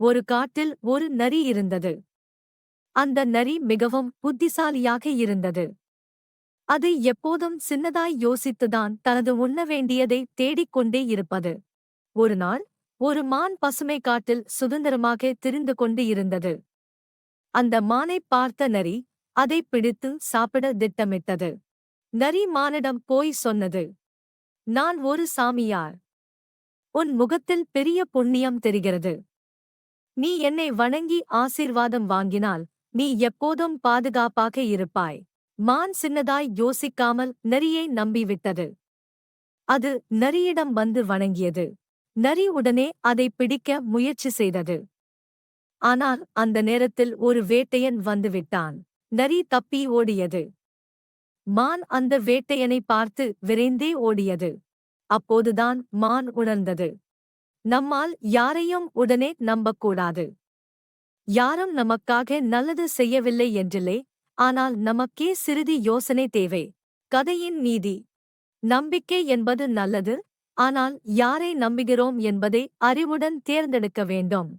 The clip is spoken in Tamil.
ஒரு காட்டில் ஒரு நரி இருந்தது. அந்த நரி மிகவும் புத்திசாலியாக இருந்தது. அது எப்போதும் சின்னதாய் யோசித்துதான் தனது உண்ண வேண்டியதை தேடிக்கொண்டே இருப்பது. ஒரு நாள் ஒரு மான் பசுமை காட்டில் சுதந்திரமாக திரிந்து கொண்டு இருந்தது. அந்த மானைப் பார்த்த நரி அதை பிடித்து சாப்பிட திட்டமிட்டது. நரி மானிடம் போய் சொன்னது நான் ஒரு சாமியார். உன் முகத்தில் பெரிய புண்ணியம் தெரிகிறது. நீ என்னை வணங்கி ஆசீர்வாதம் வாங்கினால் நீ எப்போதும் பாதுகாப்பாக இருப்பாய். மான் சின்னதாய் யோசிக்காமல் நரியை நம்பிவிட்டது. அது நரியிடம் வந்து வணங்கியது. நரி உடனே அதை பிடிக்க முயற்சி செய்தது. ஆனால் அந்த நேரத்தில் ஒரு வேட்டையன் வந்துவிட்டான். நரி தப்பி ஓடியது. மான் அந்த வேட்டையனை பார்த்து விரைந்தே ஓடியது. அப்போதுதான் மான் உணர்ந்தது. நம்மால் யாரையும் உடனே நம்பக்கூடாது. யாரும் நமக்காக நல்லது செய்யவில்லை என்றில்லை ஆனால் நமக்கே சிறிது யோசனை தேவை. கதையின் நீதி. நம்பிக்கை என்பது நல்லது ஆனால் யாரை நம்புகிறோம் என்பதை அறிவுடன் தேர்ந்தெடுக்க வேண்டும்.